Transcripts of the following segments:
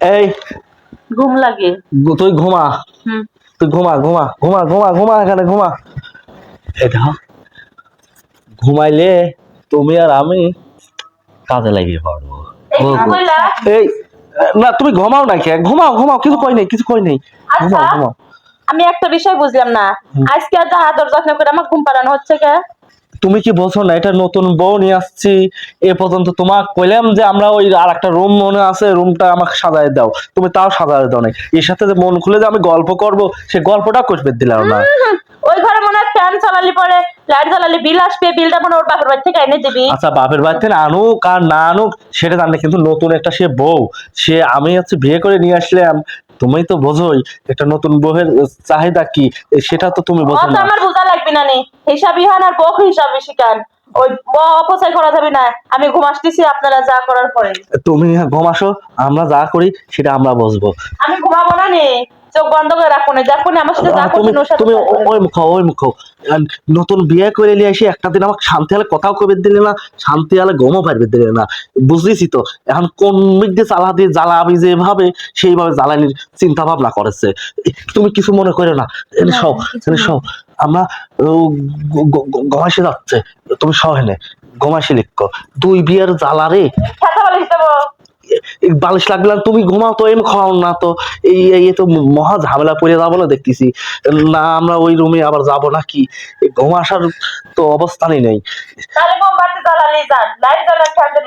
এই। ঘুম লাগে। তুই ঘুমা। তুই ঘুমা ঘুমা ঘুমা ঘুমা ঘুমা এখানে ঘুমা। এটা ঘুমাইলে তুমি আর আমি কাজে লাগিয়ে পারব এই না তুমি ঘুমাও না কে? ঘুমাও ঘুমাও কিছু কই নেই কিছু কই নেই। ঘুমাও আচ্ছা। ঘুমাও আমি একটা বিষয় বুঝলাম না। আজকে আদর যত্ন করে আমার ঘুম পাড়ানো হচ্ছে কে? তুমি কি বলছো না এটা নতুন বউ নিয়ে আসছি এ পর্যন্ত তোমাকে কইলাম যে আমরা ওই আর একটা রুম মনে আছে রুমটা আমাকে সাজায় দাও। তুমি তাও সাজায় দাও নাই এর সাথে যে মন খুলে যে আমি গল্প করব সে গল্পটা করবে দিলাম না। ওই ঘরে মনে হয় ফ্যান চালালি পরে লাইট জ্বালালি বিল আসবে বিলটা মনে ওর বাপের বাড়ি থেকে এনে দিবি। আচ্ছা বাপের বাড়িতে আনুক আর না আনুক সেটা জানলে কিন্তু নতুন একটা সে বউ। সে আমি হচ্ছে বিয়ে করে নিয়ে আসলাম তুমি তো বোঝোই একটা নতুন বউয়ের চাহিদা কি? সেটা তো তুমি বোঝো না। আমার বোঝা লাগবে না নে হিসাবই হন আর বক হিসাবে শিকান ওই অপচয় করা যাবে না। আমি ঘুমাসতেছি আপনারা যা করার পরে তুমি ঘুমাসো আমরা যা করি সেটা আমরা বুঝব। আমি ঘুমাবো না নে চোখ বন্ধ করে রাখব না দেখো না আমার সাথে যা আহ, তুমি ওর সাথে তুমি ওই মুখ ওই মুখ নতুন বিয়ে করে নিয়ে এসে একটা দিন আমাকে শান্তি হলে কথাও কবে দিলে না শান্তি ঘুমও পারবে দিলে না। তো এখন কোন দিয়ে জ্বালা দিয়ে জ্বালাবি যেভাবে সেইভাবে জ্বালানির চিন্তা ভাবনা করেছে। তুমি কিছু মনে করো না। এনে সব এনে সব আমরা গমাসে যাচ্ছে। তুমি সহ এনে গমাসে লিখো। দুই বিয়ের জ্বালা রে খেতে বলে হিসাব এই বালিশ লাগলে আর তুমি ঘুমাও তো এম খাও না তো। এই তো মহা ঝামেলা পড়ে যাব না দেখতেছি। না আমরা ওই রুমে আবার যাব নাকি? এই ঘুম আসার তো অবস্থানই নেই।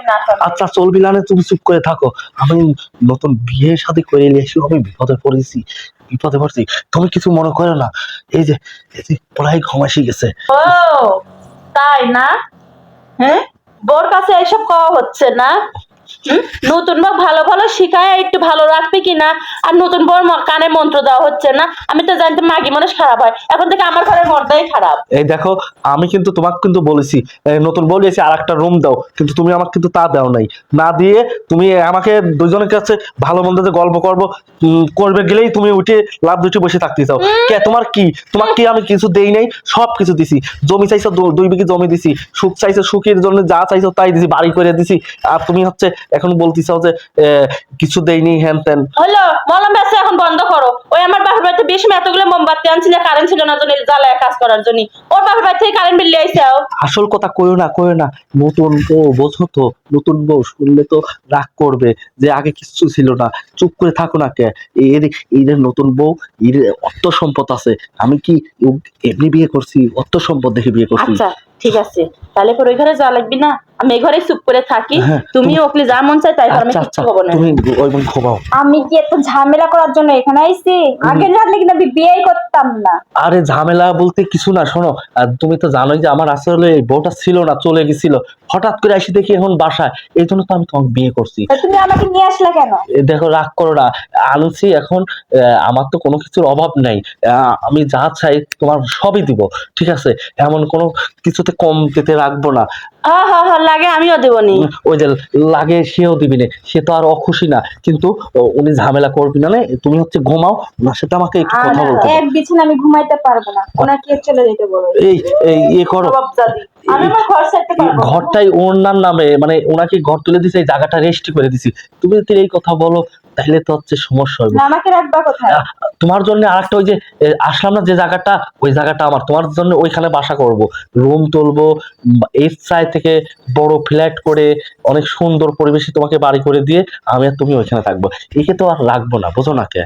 না। আচ্ছা চলবি না তুমি চুপ করে থাকো। আমি নতুন বিয়ে শাদী করে এসে আমি বিপদে পড়েছি। বিপদে পড়ছি। তুমি কিছু মনে করো না। এই যে এই যে পড়াই ঘুমাসি গেছে। ও তাই না? হ্যাঁ? বোর কাছে এসব কওয়া হচ্ছে না? নতুন বউ ভালো ভালো শিখায় একটু ভালো রাখবে কিনা? আর নতুন বউর ম- কানে মন্ত্র দেওয়া হচ্ছে না। আমি তো মাগি মানুষ খারাপ হয়। এখন থেকে আমার ঘরের মনটাই খারাপ। এই দেখো আমি কিন্তু তোমাকে কিন্তু বলেছি নতুন বলেছি আর একটা রুম দাও কিন্তু তুমি আমাকে কিন্তু তা দাও নাই। না দিয়ে তুমি আমাকে দুজনের কাছে ভালো মন্দ যে গল্প করব করবে গেলেই তুমি উঠে লাভ দুটি বসে থাকতে চাও। কে তোমার কি? তোমার কি আমি কিছু দেই নাই? সব কিছু দিছি। জমি চাইছো দুই বিঘি জমি দিছি। সুখ চাইছো সুখের জন্য যা চাইছো তাই দিছি বাড়ি করে দিছি। আর তুমি হচ্ছে এখন বলতেছো যে কিছু দেইনি হ্যান ত্যান? হলো মলম ব্যবসা এখন বন্ধ করো। ওই আমার বাপের বাড়িতে বেশ এতগুলো মোমবাতি আনছিল কারেন্ট ছিল না জন্য জ্বালায় কাজ করার জন্য। ওর বাপের বাড়ি থেকে কারেন্ট বিল লিয়ে আইসাও আসল কথা কইও না কইও না নতুন বউ বোঝো তো নতুন বউ শুনলে তো রাগ করবে যে আগে কিছু ছিল না। চুপ করে থাকো না কে এর এদের নতুন বউ এর অর্থ সম্পদ আছে। আমি কি এমনি বিয়ে করছি? অর্থ সম্পদ দেখে বিয়ে করছি। আচ্ছা ঠিক আছে তাহলে পরে ওই ঘরে যাওয়া লাগবি না? আমি এই ঘরে চুপ করে থাকি। হ্যাঁ, তুমি ওকলে যা মন চাই তাই করো, আমি আচ্ছা কিচ্ছু আচ্ছা হব না। তুমি ওই রকম ঘুমাও। আমি কি এত ঝামেলা করার জন্য এখানে আইছি? আগে জানলে কিন্তু আমি বিয়েই করতাম না। আরে ঝামেলা বলতে কিছু না শোনো তুমি তো জানোই যে আমার আসলে এই বউটা ছিল না চলে গেছিল। হঠাৎ করে আসি দেখি এখন বাসায় এই জন্য তো আমি তোমাকে বিয়ে করছি। তুমি আমাকে নিয়ে আসলে কেন? দেখো রাগ করো না। আনছি এখন আহ, আমার তো কোনো কিছুর অভাব নাই। আহ, আমি যা চাই তোমার সবই দিব ঠিক আছে? এমন কোনো কিছুতে কম দিতে রাখব না। লাগে আমিও দেবো নি ওই যে লাগে সেও দিবি না সে তো আর অখুশি না। কিন্তু উনি ঝামেলা করবি না তুমি হচ্ছে ঘুমাও ওনার সাথে আমাকে একটু কথা বলতে। এক বিছানা আমি ঘুমাইতে পারব না ওনাকে চলে যেতে বলো। এই এই ইয়ে করো। না। ঘরটাই ওনার নামে মানে ওনাকে ঘর তুলে দিছে এই জায়গাটা রেস্ট করে দিছি। তুমি যদি এই কথা বলো তাহলে তো হচ্ছে সমস্যা হবে আমাকে রাখবা কোথায়? তোমার জন্য আরেকটা ওই যে আসলাম না যে জায়গাটা ওই জায়গাটা আমার। তোমার জন্য ওইখানে বাসা করব। রুম তুলবো এইচ সাই থেকে বড় ফ্ল্যাট করে অনেক সুন্দর পরিবেশে তোমাকে বাড়ি করে দিয়ে আমি আর তুমি ওইখানে থাকব। একে তো আর রাখব না বুঝো না কে?